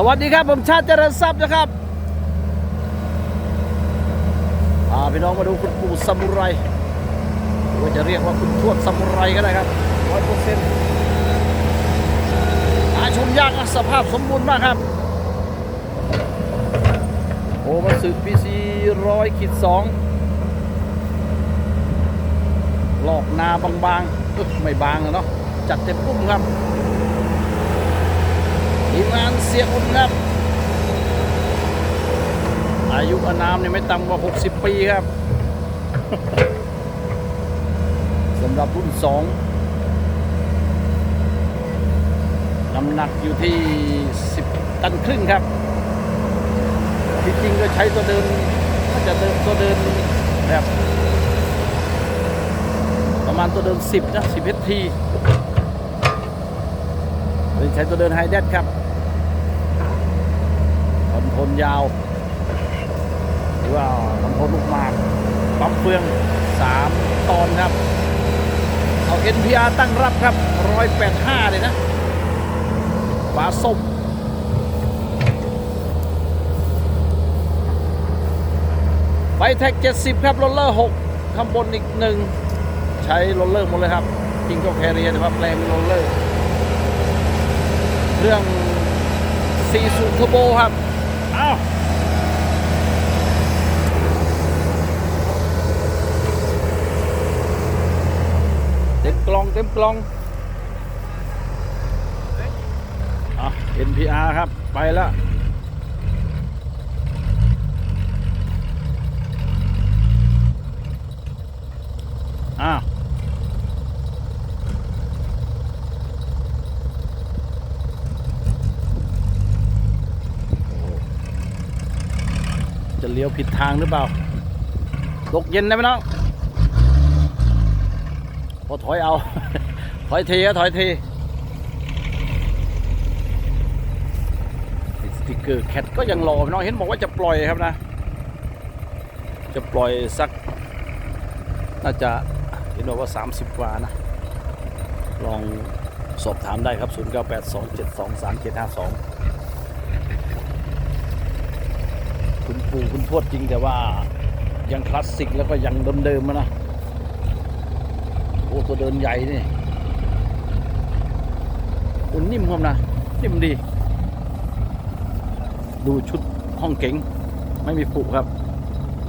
สวัสดีครับผมชาติเจริญทรัพย์นะครับพาพี่น้องมาดูคุณปู่ซามูไรหรือว่าจะเรียกว่าคุณทวดซามูไรก็ได้ครับร้อยเปอร์เซ็นต์หาชมยากนะสภาพสมบูรณ์มากครับโอ้มาสึกพีซีร้อยขีดสองลอกนาบางๆไม่บางอะเนาะจัดเต็มปุ้มครับ ทีมงานเสียอุ่นครับ อายุอานามเนี่ยไม่ต่ำกว่า 60 ปีครับสำหรับรุ่น2น้ำหนักอยู่ที่ 10 ตันครึ่งครับ ที่จริงก็ใช้ตัวเดินก็จะเดินตัวเดินแบบประมาณตัวเดิน 10 นะ 10เทีใช้ตัวเดินไฮเดดครับ คอนยาว หรือว่าคอนโทรลลูกหมากปั๊มเฟือง 3 ตอนครับ เอา NPR ตั้งรับครับ 185 เลยนะฝาส้มไฟแท็ก 70 ครับโรลเลอร์ 6 ข้างบนอีกหนึ่งใช้โรลเลอร์หมดเลยครับจริงก็แคเรียนะครับแปลงเป็นโรลเลอร์ เรื่อง4สูเทอร์โบครับ อ้าว เต็มก ล่องเต็มกล่องอะ NPR ครับ ไปแล้วอ้าวจะเลี้ยวผิดทางหรือเปล่า ตกเย็นได้ไหมน้อง พอถอยเอา ถอยทีก็ถอยทีสติกเกอร์แคทก็ยังรอน้องเห็นบอกว่าจะปล่อยครับนะ จะปล่อยสัก น่าจะเห็นบอกว่า 30กว่านะ ลองสอบถามได้ครับ 0982723752คุณปู่คุณทวดจริงแต่ว่ายังคลาสสิกแล้วก็ยังเดิมๆมนะ โอ้ตัวเดินใหญ่นี่อุ่นนิ่มครับนะ นิ่มดี ดูชุดห้องเก๋งไม่มีผุครับ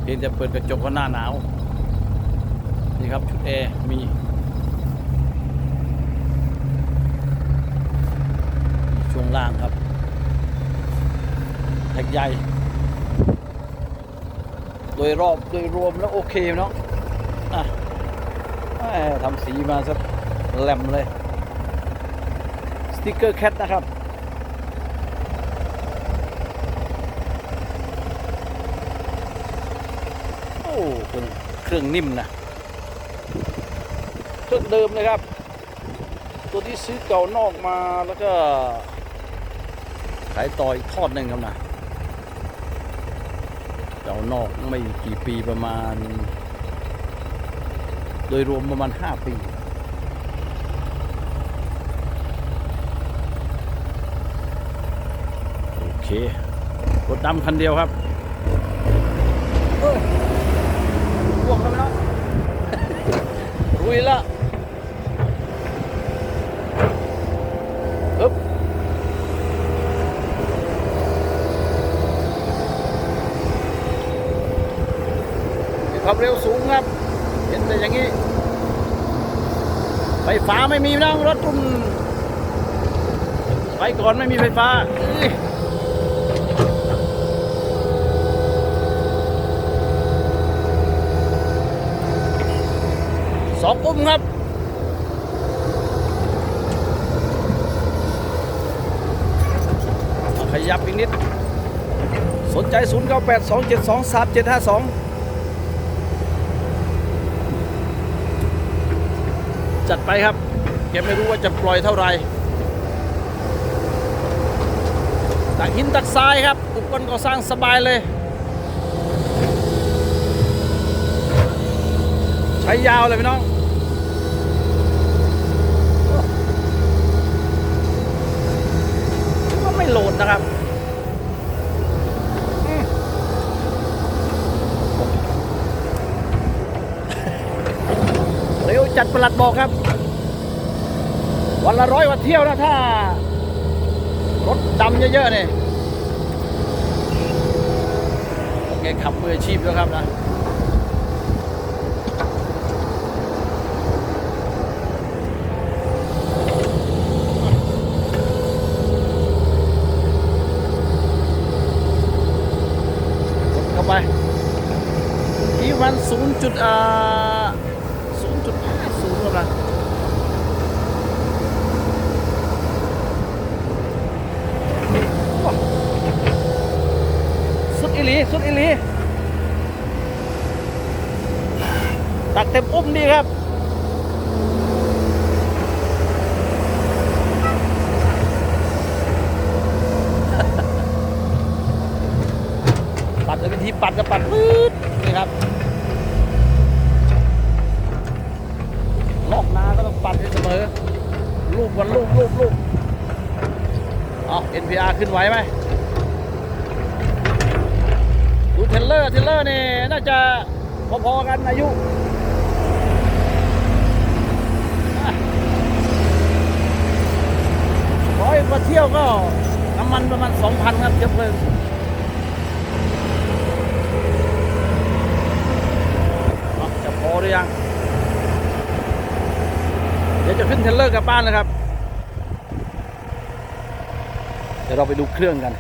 เพียงแต่เปิดกระจกก็หน้าหนาว นี่ครับ ชุดแอร์มีช่วงล่างครับแท็กใหญ่ โดยรอบโดยรวมแล้วโอเคเนาะอะ ทำสีมาสักแหลมเลย สติกเกอร์แคทนะครับ โอ้เครื่องเครื่องนิ่มนะ เครื่องเดิมเลยครับ ตัวที่ซื้อเก่านอกมาแล้วก็ ขายต่ออีกทอดหนึ่งครับนะเก่านอกไม่กี่ปีประมาณ โดยรวมประมาณ 5 ปีโอเครถดำคันเดียวครับเอ้ยห่วงแล้วนะรุยละฮึบ มีความเร็วสูงครับ เห็นแต่อย่างนี้ ไฟฟ้าไม่มีนะรถรุ่นไปก่อนไม่มีไฟฟ้าสองปุ่มครับขยับอีกนิด สนใจ 0 9 8 2 7 2 3 7 5 2 จัดไปครับ แกไม่รู้ว่าจะปล่อยเท่าไหร่ตักหินตักทรายครับ อุปกรณ์ก่อสร้างสบายเลย ใช้ยาวเลยพี่น้องถือว่าไม่โหลดนะครับ จัดประหลัดบอกครับ วันละร้อยวันเที่ยวนะถ้า รถดำเยอะๆเนี่ยแกขับมืออาชีพแล้วครับนะเข้าไปนี่วันศูนย์จุดอ่าศูนย์จุดห้าศูนย์กำลังสุดอิลีสุดอิลี ตักเต็มอุ้มดีครับปัดเลยวิธีปัดจะปัดปื๊ดนี่ครับลอกนาก็ต้องปัดให้เสมอลูกวันลูกลูกลูกเอา NPR ขึ้นไหวไหมดูเทเลอร์เทเลอร์นี่น่าจะพอๆกันอายุอะ ร้อยกว่าเที่ยวก็น้ำมันประมาณ2,000ครับเชื้อเพลิงจะพอหรือยัง เดี๋ยวจะขึ้นเทรลเลอร์กลับบ้านนะครับ เดี๋ยวเราไปดูเครื่องกัน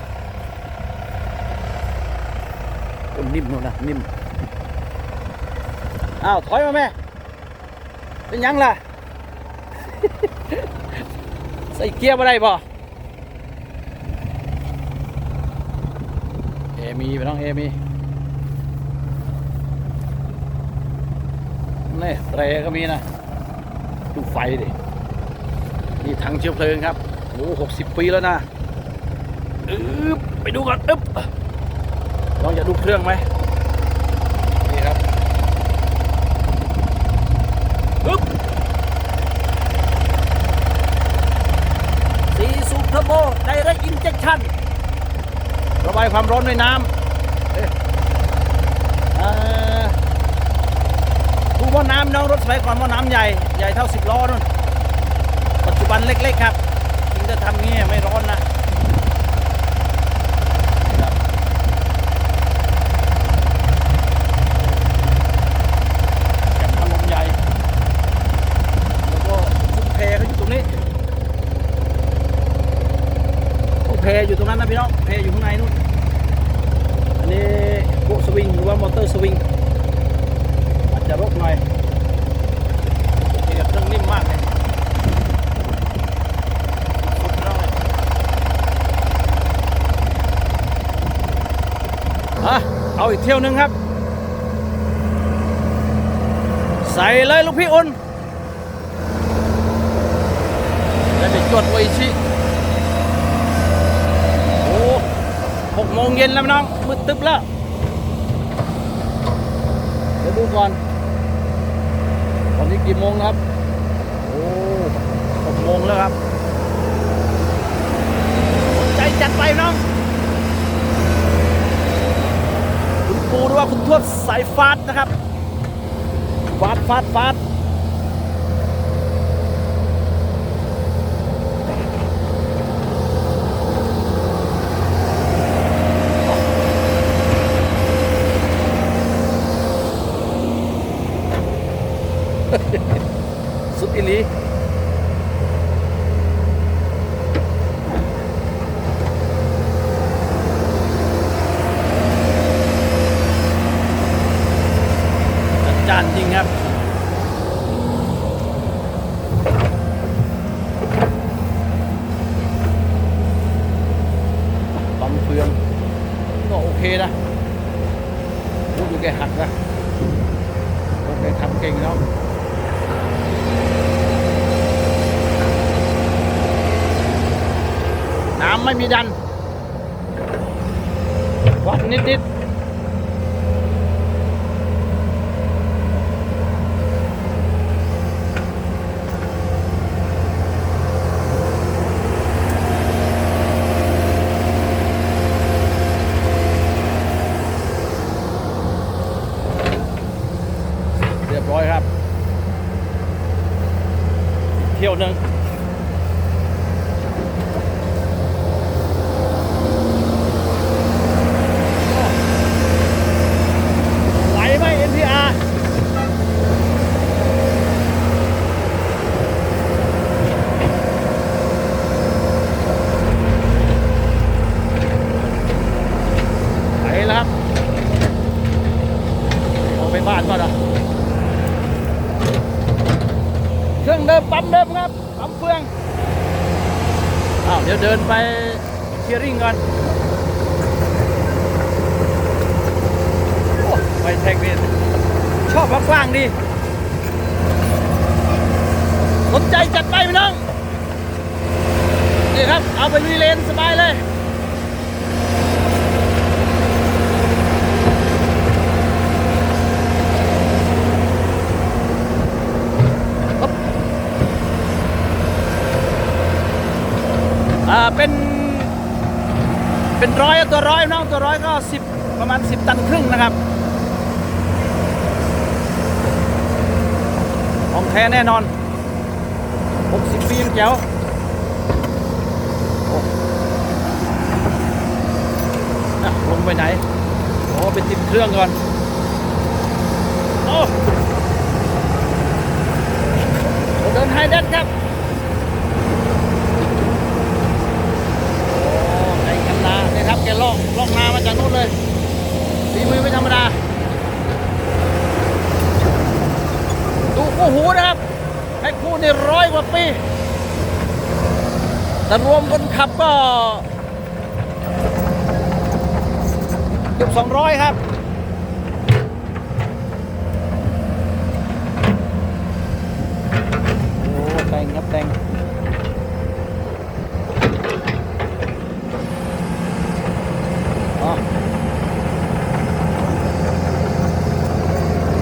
โอ้นิ่มนู่นนะนิ่ม อ้าว ถอยมาแม่ เป็นยังล่ะ ใส่เกียร์มาได้ป่ะเอมีไปน้องเอมีนี่เตรก็มีนะดูไฟดินี่ถังเชื้อเพลิงครับโอ้หกสิบปีแล้วนะอึ๊บไปดูก่อนอึ๊บลองจะดูเครื่องไหมนี่ครับอึ๊บสีสูบเทอร์โบไดเรกอินเจคชั่นระบายความร้อนด้วยน้ำเอ่อดูหม้อน้ำน้องรถสมัยก่อนหม้อน้ำใหญ่ ใหญ่เท่าสิบล้อนู่น ปัจจุบันเล็ก ๆ ครับถึงจะทำงี้ไม่ร้อนนะนะครับแกมพัดลมใหญ่ แล้วก็ชุดเพเขาอยู่ตรงนี้โอ้เพอยู่ตรงนั้นนะพี่น้องเพอยู่ข้างในนู่นอันนี้โบสวิงหรือว่ามอเตอร์สวิงอาจจะรกหน่อยโอเคเครื่องนิ่มมากเลยอดเลยอะเอาอีกเที่ยวหนึ่งครับ ใส่เลยลูกพี่อุ่นจะไปจดโออิชิโอ้ หกโมงเย็นแล้วน้องมืดตึ๊บแล้ว เดี๋ยวดูก่อนตอนนี้กี่โมงครับ โอ้หกโมงแล้วครับ ใจจัดไปน้อง คุณปูหรือว่าคุณทวดสายฟาดนะครับ ฟาดฟาดฟาดสุ ดอิลีจัดจานจริงครับปั๊มเฟืองก็โอเคนะดูดูแกหักนะโอเคทำเก่งแล้วำไม่มีดัน วัดนิดนิดเรียบร้อยครับ เที่ยวหนึ่งไหวไหม NPR ไปแล้วครับออกไปบ้านก่อนเหรอเครื่องเดิมปั๊มเดิมครับปั๊มเฟืองอ้าวเดี๋ยวเดิน ไปเคียร์ริ่งก่อนโอ้ไปแท็กนี่ชอบกว้างดีสนใจจัดไปพี่น้องนี่ครับ เอาไปลุยเลนสบายเลย อ่าเป็น เป็นร้อยตัวร้อยน้องตัวร้อยก็สิบประมาณสิบตันครึ่งนะครับ ของแท้แน่นอนหกสิบปียังแจ๋วโอ้ลงไปไหนโอ้ไปติดเครื่องก่อนโอ้เดินไฮเด็ดครับ โอ้ไอ้กันนา อกลองนามาจากนู้นเลยฝีมือไม่ธรรมดาดูคู่หูนะครับแพ็คคู่นี่ร้อยกว่าปี แต่รวมคนขับก็เกือบสองร้อยครับ โอ้แต่งครับแต่ง อ๋อ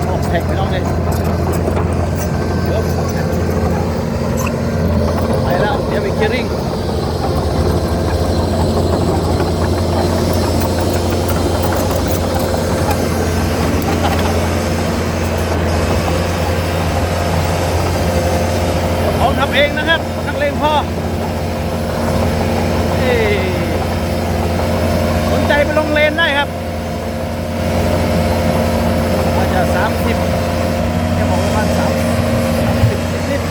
โอ้แท็กไปน้องเลยเดี๋ยวไปแล้ว เดี๋ยวไปเคลียร์ริ่งของทำเองนะครับ นักเลงพ่อเอ้ย สนใจไปลงเลนได้ครับอาจจะสามสิบจะบอกประมาณสามสิบนิด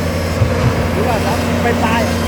ๆหรือว่าสามสิบ ไปปลาย